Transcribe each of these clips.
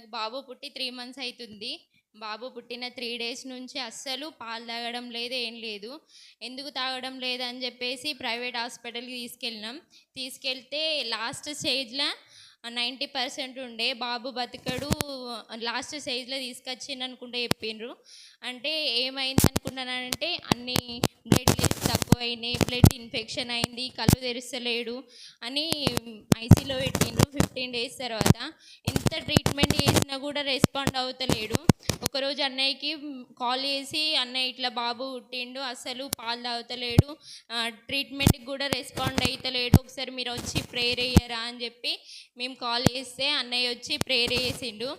నాకు బాబు పుట్టి three months అవుతుంది బాబు పుట్టిన త్రీ డేస్ నుంచి అస్సలు పాలు తాగడం లేదు ఏం లేదు. ఎందుకు తాగడం లేదని చెప్పేసి ప్రైవేట్ హాస్పిటల్కి తీసుకెళ్ళినాం. తీసుకెళ్తే లాస్ట్ స్టేజ్లో నైంటీ పర్సెంట్ ఉండే బాబు బతకడు లాస్ట్ స్టేజ్లో తీసుకొచ్చిండు అనుకుంటే చెప్పిండ్రు అంటే ఏమైంది అనుకున్నానంటే అన్ని బ్లడ్ లెస్ తక్కువ అయినాయి బ్లడ్ ఇన్ఫెక్షన్ అయింది కళ్ళు తెరుస్తలేడు అని ఐసీలో పెట్టిండ్రు ఫిఫ్టీన్ డేస్ తర్వాత. ఎంత ట్రీట్మెంట్ చేసినా కూడా రెస్పాండ్ అవుతలేడు. ఒకరోజు అన్నయ్యకి కాల్ చేసి అన్నయ్య ఇట్లా బాబు పుట్టిండు అసలు పాలు తాగుతలేడు ట్రీట్మెంట్కి కూడా రెస్పాండ్ అవుతలేడు ఒకసారి మీరు వచ్చి ప్రేయర్ అయ్యారా అని చెప్పి మేము కాల్ చేస్తే అన్నయ్య వచ్చి ప్రేయర్ చేసిండు.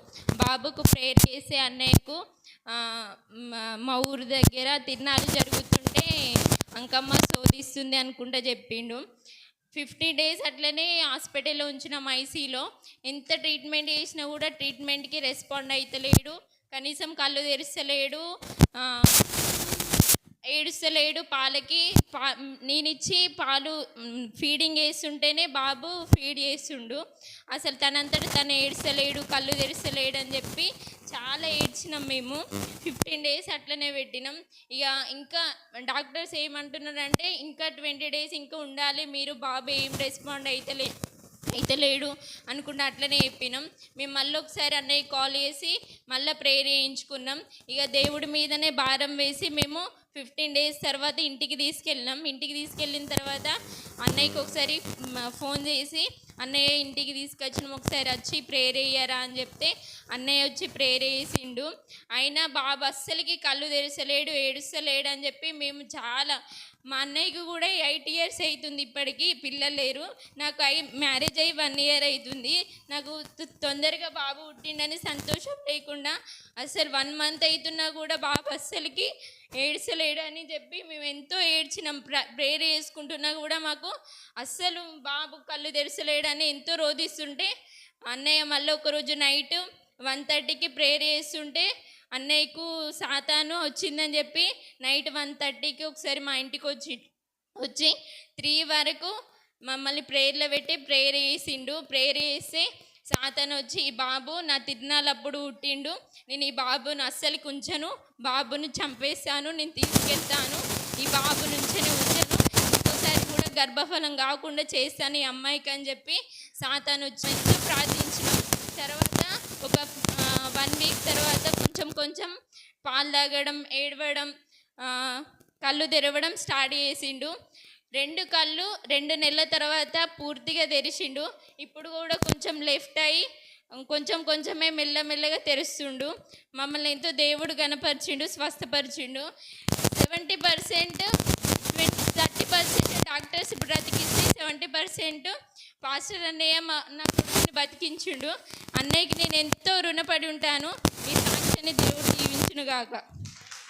బాబుకు ప్రేయర్ చేసే అన్నయ్యకు మా- మా ఊరు దగ్గర తిరునాళ్ళు జరుగుతుంటే అంకమ్మ శోధిస్తుంది అనుకుంటా చెప్పిండు. ఫిఫ్టీ డేస్ అట్లనే హాస్పిటల్లో ఉంచినాం ఐసీలో ఎంత ట్రీట్మెంట్ చేసినా కూడా ట్రీట్మెంట్కి రెస్పాండ్ అవుతలేడు కనీసం కళ్ళు తెరుస్తలేడు ఏడుస్తలేడు పాలకి పా నేనిచ్చి పాలు ఫీడింగ్ వేస్తుంటేనే బాబు ఫీడ్ చేస్తుండు. అసలు తనంతట తను ఏడుస్తలేడు కళ్ళు తెరుస్తలేడు అని చెప్పి చాలా ఏడ్చినాం మేము. ఫిఫ్టీన్ డేస్ అట్లనే పెట్టినాం. ఇక ఇంకా డాక్టర్స్ ఏమంటున్నారంటే ఇంకా ట్వంటీ డేస్ ఇంకా ఉండాలి మీరు బాబు ఏం రెస్పాండ్ అయితలే అయితలేడు అనుకుంటే అట్లనే చెప్పినాం. మేము మళ్ళీ ఒకసారి అన్నయ్య కాల్ చేసి మళ్ళీ ప్రేయర్ చేయించుకున్నాం. ఇక దేవుడి మీదనే భారం వేసి మేము ఫిఫ్టీన్ డేస్ తర్వాత ఇంటికి తీసుకెళ్ళినాం. ఇంటికి తీసుకెళ్ళిన తర్వాత అన్నయ్యకి ఒకసారి ఫోన్ చేసి అన్నయ్య ఇంటికి తీసుకొచ్చినాం. ఒకసారి వచ్చి ప్రేయర్ అయ్యారా అని చెప్తే అన్నయ్య వచ్చి ప్రేయర్ చేసిండు. అయినా బాబు అస్సలకి కళ్ళు తెరచలేడు ఏడుస్తలేడు అని చెప్పి మేము చాలా మా అన్నయ్యకి కూడా ఎయిట్ ఇయర్స్ అవుతుంది ఇప్పటికీ పిల్లలు లేరు. నాకు అయి మ్యారేజ్ అయ్యి వన్ ఇయర్ అవుతుంది. నాకు తొందరగా బాబు పుట్టిండని సంతోషం లేకుండా అసలు వన్ మంత్ అవుతున్నా కూడా బాబు అస్సలకి ఏడ్చలేడు అని చెప్పి మేము ఎంతో ఏడ్చినాం. ప్ర- ప్రేయర్ చేసుకుంటున్నా కూడా మాకు అస్సలు బాబు కళ్ళు తెరచలేడని ఎంతో రోధిస్తుంటే అన్నయ్య మళ్ళీ ఒకరోజు నైట్ వన్ థర్టీకి ప్రేయర్ చేస్తుంటే అన్నయ్యకు సాతాను వచ్చిందని చెప్పి నైట్ వన్ థర్టీకి ఒకసారి మా ఇంటికి వచ్చి వచ్చి త్రీ వరకు మమ్మల్ని ప్రేయర్లో పెట్టి ప్రేయర్ చేసిండు. ప్రేయర్ చేస్తే సాతను వచ్చి ఈ బాబు నా తిరునాలప్పుడు పుట్టిండు. నేను ఈ బాబును అస్సలు కుంచను. బాబును చంపేస్తాను. నేను తీసుకెళ్తాను. ఈ బాబు నుంచే ఉంచను ఇంకోసారి కూడా గర్భఫలం కాకుండా చేస్తాను ఈ అమ్మాయికి అని చెప్పి సాతాను వచ్చి ప్రార్థించిన. తర్వాత ఒక వన్ వీక్ తర్వాత కొంచెం కొంచెం పాలు తాగడం ఏడవడం కళ్ళు తెరవడం స్టార్ట్ చేసిండు. రెండు కళ్ళు రెండు నెలల తర్వాత పూర్తిగా తెరిచిండు. ఇప్పుడు కూడా కొంచెం లెఫ్ట్ అయ్యి కొంచెం కొంచెమే మెల్లమెల్లగా తెరుస్తుండు. మమ్మల్ని ఎంతో దేవుడు కనపరిచిండు స్వస్థపరిచిండు. Seventy percent thirty percent doctors బ్రతికించి seventy percent pastor అన్నయ్య నా కొడుకుని బతికించిండు. అన్నయ్యకి నేను ఎంతో రుణపడి ఉంటాను. ఈ సాక్షిని దేవుడు దీవించునుగాక.